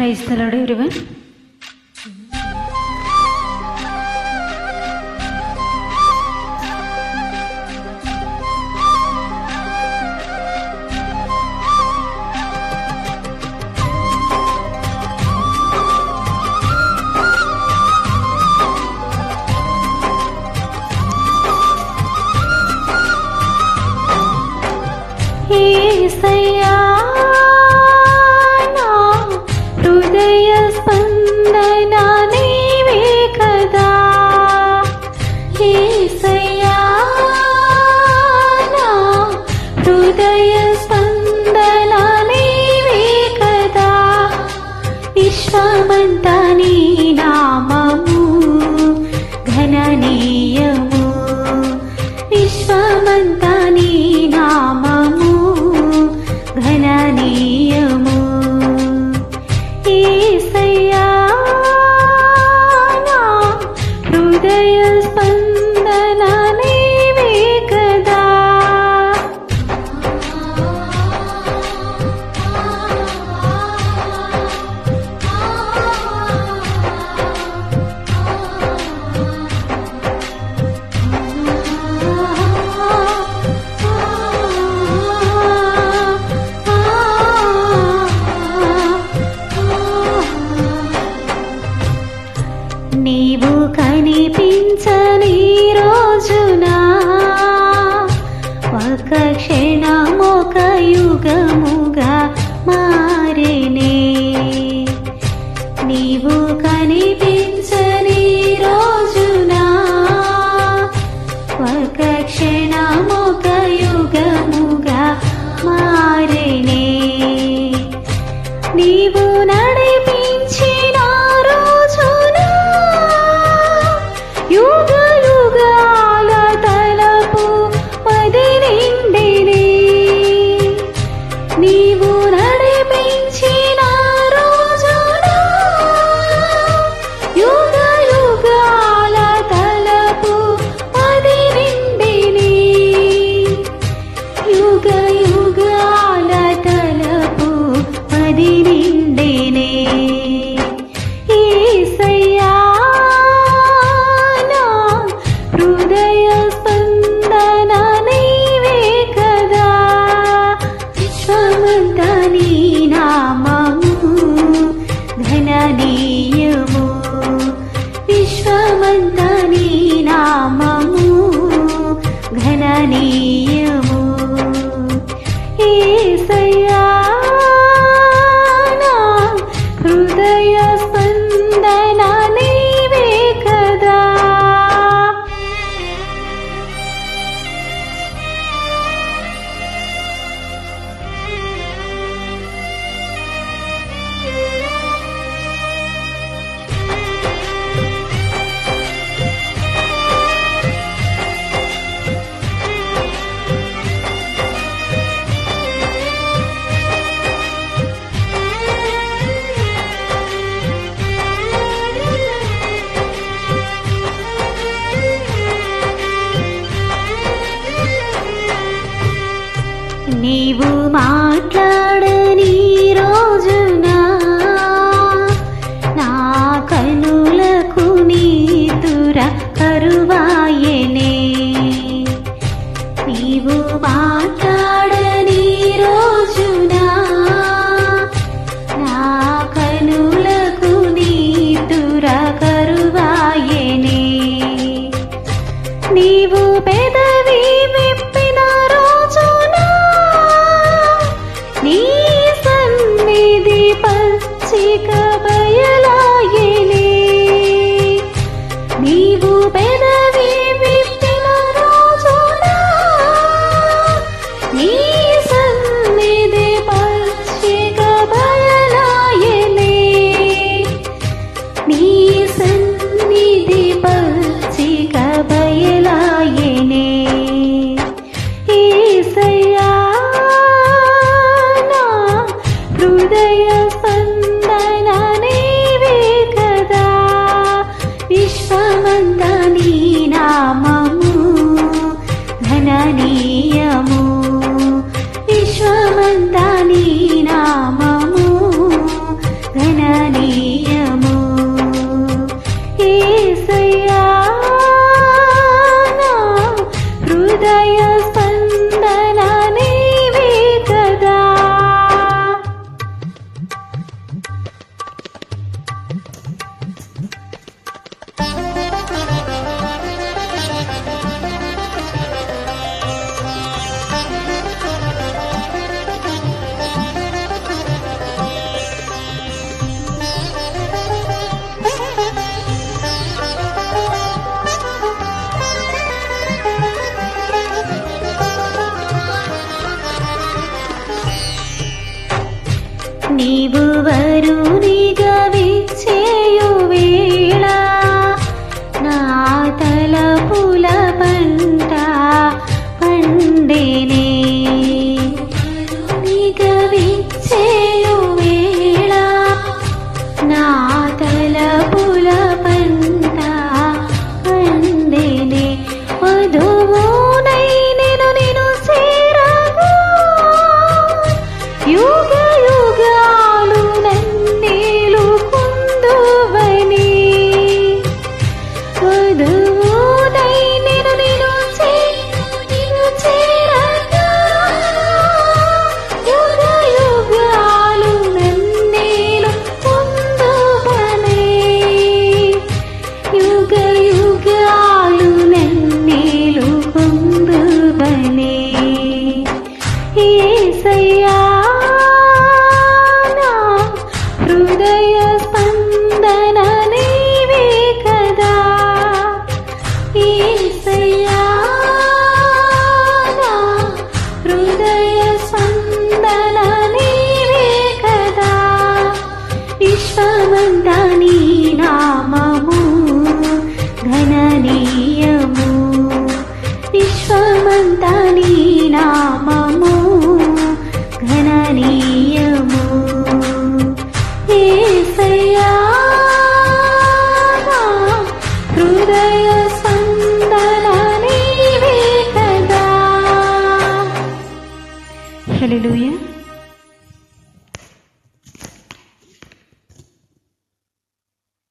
Praise తలాడు everyone Here 什么？是那 హృదయ స్పందన నీవే కదా. విశ్వమంతా నీ నామ నీవు మాట్లాడని రోజున నా కనులకు నీతుర కరువాయనే నీవు మాట్లాడని రోజున నా కనులకు నీతుర కరువాయనే నీవు పె পেদা అంతా నీ ಯಾರು Hallelujah.